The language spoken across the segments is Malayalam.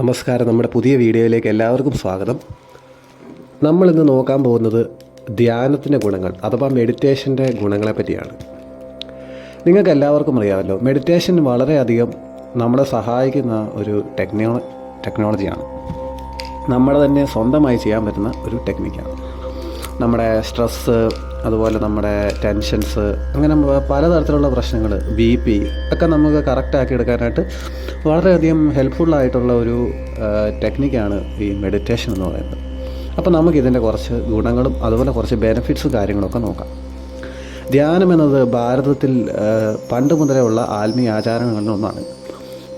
നമസ്കാരം. നമ്മുടെ പുതിയ വീഡിയോയിലേക്ക് എല്ലാവർക്കും സ്വാഗതം. നമ്മളിന്ന് നോക്കാൻ പോകുന്നത് ധ്യാനത്തിന്റെ ഗുണങ്ങൾ അഥവാ മെഡിറ്റേഷന്റെ ഗുണങ്ങളെ പറ്റിയാണ്. നിങ്ങൾക്ക് എല്ലാവർക്കും അറിയാമല്ലോ മെഡിറ്റേഷൻ വളരെയധികം നമ്മളെ സഹായിക്കുന്ന ഒരു ടെക്നോ ടെക്നോളജിയാണ് നമ്മുടെ തന്നെ സ്വന്തമായി ചെയ്യാൻ പറ്റുന്ന ഒരു ടെക്നിക്കാണ് നമ്മുടെ സ്ട്രെസ്സ് അതുപോലെ നമ്മുടെ ടെൻഷൻസ് അങ്ങനെ പലതരത്തിലുള്ള പ്രശ്നങ്ങൾ ബി പി ഒക്കെ നമുക്ക് കറക്റ്റാക്കി എടുക്കാനായിട്ട് വളരെയധികം ഹെൽപ്ഫുള്ളായിട്ടുള്ള ഒരു ടെക്നിക്കാണ് ഈ മെഡിറ്റേഷൻ എന്ന് പറയുന്നത്. അപ്പോൾ നമുക്കിതിന്റെ കുറച്ച് ഗുണങ്ങളും അതുപോലെ കുറച്ച് ബെനിഫിറ്റ്സ് കാര്യങ്ങളൊക്കെ നോക്കാം. ധ്യാനം എന്നത് ഭാരതത്തിൽ പണ്ട് മുതലേ ഉള്ള ആത്മീയ ആചാരങ്ങളിൽ ഒന്നാണ്.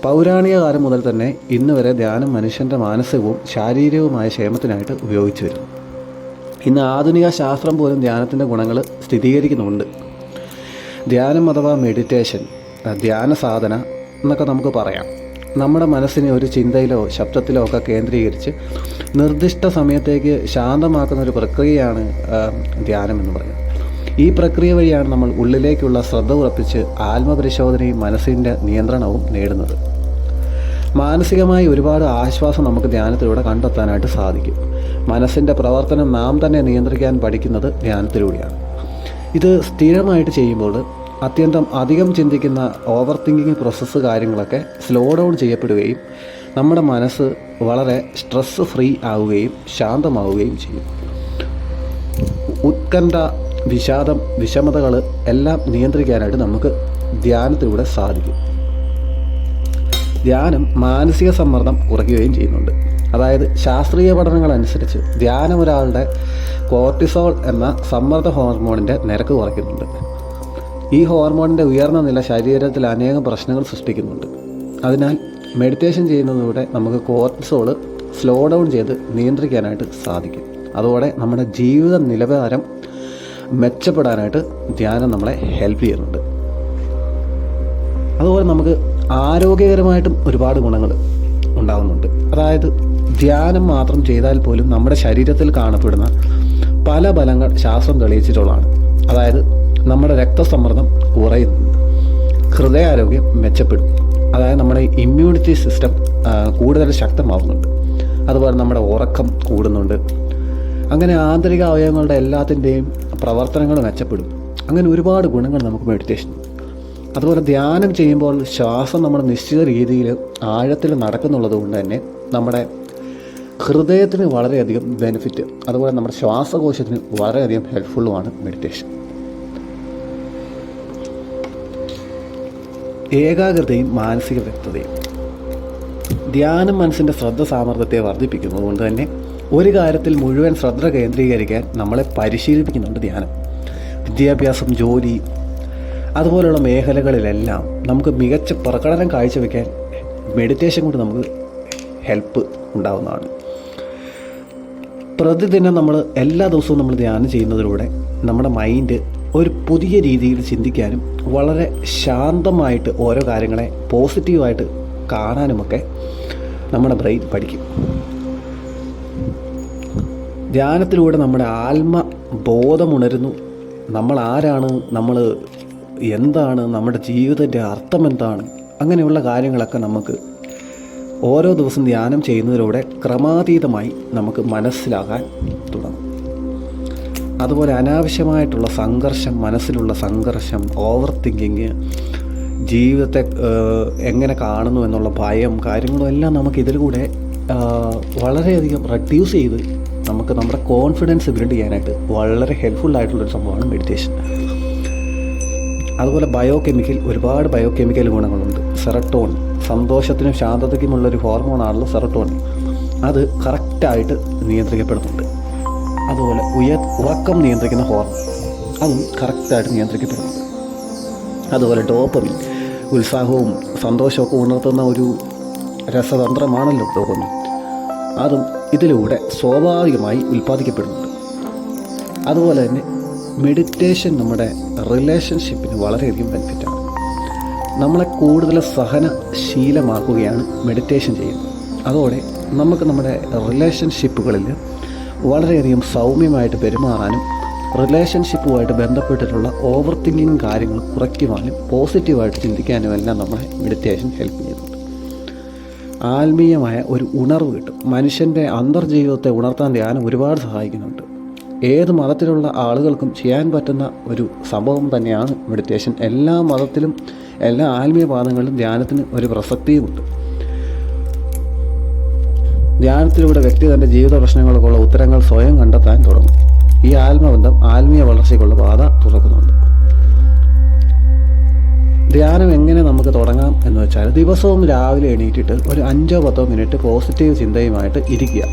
പൗരാണിക കാലം മുതൽ തന്നെ ഇന്ന് വരെ ധ്യാനം മനുഷ്യന്റെ മാനസികവും ശാരീരികവുമായ ക്ഷേമത്തിനായിട്ട് ഉപയോഗിച്ചു വരുന്നു. ഇന്ന് ആധുനിക ശാസ്ത്രം പോലും ധ്യാനത്തിന്റെ ഗുണങ്ങൾ സ്ഥിരീകരിക്കുന്നുണ്ട് ധ്യാനം അഥവാ മെഡിറ്റേഷൻ ധ്യാന സാധന എന്നൊക്കെ നമുക്ക് പറയാം. നമ്മുടെ മനസ്സിനെ ഒരു ചിന്തയിലോ ശബ്ദത്തിലോ ഒക്കെ കേന്ദ്രീകരിച്ച് നിർദ്ദിഷ്ട സമയത്തേക്ക് ശാന്തമാക്കുന്ന ഒരു പ്രക്രിയയാണ് ധ്യാനം എന്ന് പറയുന്നത്. ഈ പ്രക്രിയ വഴിയാണ് നമ്മൾ ഉള്ളിലേക്കുള്ള ശ്രദ്ധ ഉറപ്പിച്ച് ആത്മപരിശോധനയും മനസ്സിന്റെ നിയന്ത്രണവും നേടുന്നത്. മാനസികമായി ഒരുപാട് ആശ്വാസം നമുക്ക് ധ്യാനത്തിലൂടെ കണ്ടെത്താനായിട്ട് സാധിക്കും. മനസ്സിന്റെ പ്രവർത്തനം നാം തന്നെ നിയന്ത്രിക്കാൻ പഠിക്കുന്നത് ധ്യാനത്തിലൂടെയാണ്. ഇത് സ്ഥിരമായിട്ട് ചെയ്യുമ്പോൾ അത്യന്തം അധികം ചിന്തിക്കുന്ന ഓവർ തിങ്കിങ് പ്രോസസ്സ് കാര്യങ്ങളൊക്കെ സ്ലോ ഡൗൺ ചെയ്യപ്പെടുകയും നമ്മുടെ മനസ്സ് വളരെ സ്ട്രെസ് ഫ്രീ ആവുകയും ശാന്തമാവുകയും ചെയ്യും. ഉത്കണ്ഠ വിഷാദം വിഷമതകൾ എല്ലാം നിയന്ത്രിക്കാനായിട്ട് നമുക്ക് ധ്യാനത്തിലൂടെ സാധിക്കും. ധ്യാനം മാനസിക സമ്മർദ്ദം കുറയ്ക്കുകയും ചെയ്യുന്നുണ്ട്. അതായത് ശാസ്ത്രീയ പഠനങ്ങൾ അനുസരിച്ച് ധ്യാനം ഒരാളുടെ കോർട്ടിസോൾ എന്ന സമ്മർദ്ദ ഹോർമോണിന്റെ നിരക്ക് കുറയ്ക്കുന്നുണ്ട്. ഈ ഹോർമോണിന്റെ ഉയർന്ന നില ശരീരത്തിൽ അനേകം പ്രശ്നങ്ങൾ സൃഷ്ടിക്കുന്നുണ്ട്. അതിനാൽ മെഡിറ്റേഷൻ ചെയ്യുന്നതിലൂടെ നമുക്ക് കോർട്ടിസോൾ സ്ലോ ഡൗൺ ചെയ്ത് നിയന്ത്രിക്കാനായിട്ട് സാധിക്കും. അതോടെ നമ്മുടെ ജീവിത നിലവാരം മെച്ചപ്പെടാനായിട്ട് ധ്യാനം നമ്മളെ ഹെൽപ്പ് ചെയ്യുന്നുണ്ട്. അതുപോലെ നമുക്ക് ആരോഗ്യകരമായിട്ടും ഒരുപാട് ഗുണങ്ങൾ ഉണ്ടാകുന്നുണ്ട്. അതായത് ധ്യാനം മാത്രം ചെയ്താൽ പോലും നമ്മുടെ ശരീരത്തിൽ കാണപ്പെടുന്ന പല ബലങ്ങൾ ശാസ്ത്രം തെളിയിച്ചിട്ടുള്ളതാണ്. അതായത് നമ്മുടെ രക്തസമ്മർദ്ദം കുറയുന്നു. ഹൃദയാരോഗ്യം മെച്ചപ്പെടും. അതായത് നമ്മുടെ ഇമ്മ്യൂണിറ്റി സിസ്റ്റം കൂടുതൽ ശക്തമാവുന്നുണ്ട്. അതുപോലെ നമ്മുടെ ഉറക്കം കൂടുന്നുണ്ട്. അങ്ങനെ ആന്തരിക അവയവങ്ങളുടെ എല്ലാത്തിന്റെയും പ്രവർത്തനങ്ങൾ മെച്ചപ്പെടും. അങ്ങനെ ഒരുപാട് ഗുണങ്ങൾ നമുക്ക് മെഡിറ്റേഷൻ അതുപോലെ ധ്യാനം ചെയ്യുമ്പോൾ ശ്വാസം നമ്മൾ നിശ്ചിത രീതിയിൽ ആഴത്തിൽ നടക്കുന്നുള്ളത് കൊണ്ട് തന്നെ നമ്മുടെ ഹൃദയത്തിന് വളരെയധികം ബെനിഫിറ്റ് അതുപോലെ നമ്മുടെ ശ്വാസകോശത്തിന് വളരെയധികം ഹെൽപ്ഫുള്ളുമാണ് മെഡിറ്റേഷൻ ഏകാഗ്രതയും മാനസിക വ്യക്തതയും. ധ്യാനം മനസ്സിന്റെ ശ്രദ്ധ സാമർഥ്യത്തെ വർദ്ധിപ്പിക്കുന്നത് കൊണ്ട് തന്നെ ഒരു കാര്യത്തിൽ മുഴുവൻ ശ്രദ്ധ കേന്ദ്രീകരിക്കാൻ നമ്മളെ പരിശീലിപ്പിക്കുന്നുണ്ട് ധ്യാനം. വിദ്യാഭ്യാസം ജോലി അതുപോലുള്ള മേഖലകളിലെല്ലാം നമുക്ക് മികച്ച പ്രകടനം കാഴ്ചവെക്കാൻ മെഡിറ്റേഷൻ കൊണ്ട് നമുക്ക് ഹെൽപ്പ് ഉണ്ടാവുന്നതാണ്. പ്രതിദിനം നമ്മൾ എല്ലാ ദിവസവും നമ്മൾ ധ്യാനം ചെയ്യുന്നതിലൂടെ നമ്മുടെ മൈൻഡ് ഒരു പുതിയ രീതിയിൽ ചിന്തിക്കാനും വളരെ ശാന്തമായിട്ട് ഓരോ കാര്യങ്ങളെ പോസിറ്റീവായിട്ട് കാണാനുമൊക്കെ നമ്മുടെ ബ്രെയിൻ പഠിക്കും. ധ്യാനത്തിലൂടെ നമ്മുടെ ആത്മ ബോധമുണരുന്നു നമ്മൾ ആരാണ്? നമ്മൾ എന്താണ് നമ്മുടെ ജീവിതത്തിന്റെ അർത്ഥം എന്താണ്? അങ്ങനെയുള്ള കാര്യങ്ങളൊക്കെ നമുക്ക് ഓരോ ദിവസം ധ്യാനം ചെയ്യുന്നതിലൂടെ ക്രമാതീതമായി നമുക്ക് മനസ്സിലാകാൻ തുടങ്ങും. അതുപോലെ അനാവശ്യമായിട്ടുള്ള സംഘർഷം മനസ്സിലുള്ള സംഘർഷം ഓവർ തിങ്കിങ് ജീവിതത്തെ എങ്ങനെ കാണുന്നു എന്നുള്ള ഭയം കാര്യങ്ങളും എല്ലാം നമുക്ക് ഇതിലൂടെ വളരെയധികം റെഡ്യൂസ് ചെയ്ത് നമുക്ക് നമ്മുടെ കോൺഫിഡൻസ് ബിൽഡ് ചെയ്യാനായിട്ട് വളരെ ഹെൽപ്ഫുൾ ആയിട്ടുള്ളൊരു സംഭവമാണ് മെഡിറ്റേഷൻ അതുപോലെ ബയോ കെമിക്കൽ ഒരുപാട് ബയോ കെമിക്കൽ ഗുണങ്ങളുണ്ട്. സെറട്ടോൺ സന്തോഷത്തിനും ശാന്തതയ്ക്കുമുള്ളൊരു ഹോർമോണാണല്ലോ സെറട്ടോൺ അത് കറക്റ്റായിട്ട് നിയന്ത്രിക്കപ്പെടുന്നുണ്ട്. അതുപോലെ ഉയർ ഉറക്കം നിയന്ത്രിക്കുന്ന ഹോർമോൺ അതും കറക്റ്റായിട്ട് നിയന്ത്രിക്കപ്പെടുന്നുണ്ട്. അതുപോലെ ഡോപ്പമിൻ ഉത്സാഹവും സന്തോഷമൊക്കെ ഉണർത്തുന്ന ഒരു രസതന്ത്രമാണല്ലോ ഡോപ്പമിൻ അതും ഇതിലൂടെ സ്വാഭാവികമായി ഉൽപ്പാദിക്കപ്പെടുന്നുണ്ട്. അതുപോലെ തന്നെ മെഡിറ്റേഷൻ നമ്മുടെ റിലേഷൻഷിപ്പിന് വളരെയധികം ബെനിഫിറ്റാണ് നമ്മളെ കൂടുതൽ സഹനശീലമാക്കുകയാണ് മെഡിറ്റേഷൻ ചെയ്യുന്നത്. അതോടെ നമുക്ക് നമ്മുടെ റിലേഷൻഷിപ്പുകളിൽ വളരെയധികം സൗമ്യമായിട്ട് പെരുമാറാനും റിലേഷൻഷിപ്പുമായിട്ട് ബന്ധപ്പെട്ടിട്ടുള്ള ഓവർ തിങ്കിങ് കാര്യങ്ങൾ കുറയ്ക്കുവാനും പോസിറ്റീവായിട്ട് ചിന്തിക്കാനും എല്ലാം നമ്മളെ മെഡിറ്റേഷൻ ഹെൽപ്പ് ചെയ്യുന്നുണ്ട്. ആത്മീയമായ ഒരു ഉണർവ് കിട്ടും. മനുഷ്യന്റെ അന്തർജീവിതത്തെ ഉണർത്താൻ ധ്യാനം ഒരുപാട് സഹായിക്കുന്നുണ്ട്. ഏത് മതത്തിലുള്ള ആളുകൾക്കും ചെയ്യാൻ പറ്റുന്ന ഒരു സംഭവം തന്നെയാണ് മെഡിറ്റേഷൻ. എല്ലാ മതത്തിലും എല്ലാ ആത്മീയ പാദങ്ങളിലും ധ്യാനത്തിന് ഒരു പ്രസക്തിയുമുണ്ട്. ധ്യാനത്തിലൂടെ വ്യക്തി തന്റെ ജീവിത പ്രശ്നങ്ങൾക്കുള്ള ഉത്തരങ്ങൾ സ്വയം കണ്ടെത്താൻ തുടങ്ങും. ഈ ആത്മബന്ധം ആത്മീയ വളർച്ചയ്ക്കുള്ള പാത തുറക്കുന്നുണ്ട്. ധ്യാനം എങ്ങനെ നമുക്ക് തുടങ്ങാം എന്ന് വെച്ചാൽ ദിവസവും രാവിലെ എണീറ്റിട്ട് ഒരു അഞ്ചോ പത്തോ മിനിറ്റ് പോസിറ്റീവ് ചിന്തയുമായിട്ട് ഇരിക്കുക.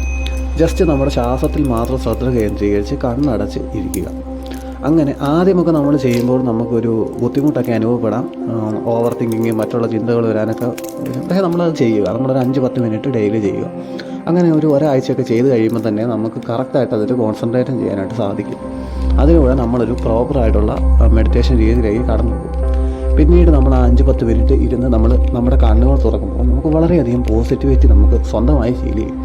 ജസ്റ്റ് നമ്മുടെ ശ്വാസത്തിൽ മാത്രം ശ്രദ്ധ കേന്ദ്രീകരിച്ച് കണ്ണടച്ച് ഇരിക്കുക. അങ്ങനെ ആദ്യമൊക്കെ നമ്മൾ ചെയ്യുമ്പോൾ നമുക്കൊരു ബുദ്ധിമുട്ടൊക്കെ അനുഭവപ്പെടാം. ഓവർ തിങ്കിങ് മറ്റുള്ള ചിന്തകൾ വരാനൊക്കെ പക്ഷേ നമ്മളത് ചെയ്യുക. നമ്മളൊരു അഞ്ച് പത്ത് മിനിറ്റ് ഡെയിലി ചെയ്യുക. അങ്ങനെ ഒരു ഒരാഴ്ചയൊക്കെ ചെയ്ത് കഴിയുമ്പോൾ തന്നെ നമുക്ക് കറക്റ്റായിട്ട് അതിൽ കോൺസെൻട്രേറ്റും ചെയ്യാനായിട്ട് സാധിക്കും. അതിലൂടെ നമ്മളൊരു പ്രോപ്പറായിട്ടുള്ള മെഡിറ്റേഷൻ രീതിയിലേക്ക് കടന്നു പോകും. പിന്നീട് നമ്മൾ ആ അഞ്ച് പത്ത് മിനിറ്റ് ഇരുന്ന് നമ്മൾ നമ്മുടെ കണ്ണുകൾ തുറക്കുമ്പോൾ നമുക്ക് വളരെയധികം പോസിറ്റിവിറ്റി നമുക്ക് സ്വന്തമായി ഫീൽ ചെയ്യും.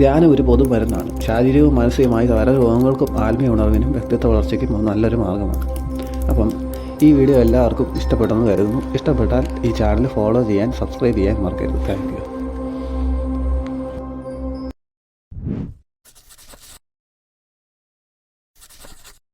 ധ്യാനം ഒരു പൊതു മരുന്നാണ്. ശാരീരികവും മാനസികമായി പല രോഗങ്ങൾക്കും ആത്മീയ ഉണർവിനും വ്യക്തിത്വ വളർച്ചയ്ക്കും നല്ലൊരു മാർഗമാണ്. അപ്പം ഈ വീഡിയോ എല്ലാവർക്കും ഇഷ്ടപ്പെട്ടെന്ന് കരുതുന്നു. ഇഷ്ടപ്പെട്ടാൽ ഈ ചാനൽ ഫോളോ ചെയ്യാൻ സബ്സ്ക്രൈബ് ചെയ്യാൻ മറക്കരുത്. താങ്ക്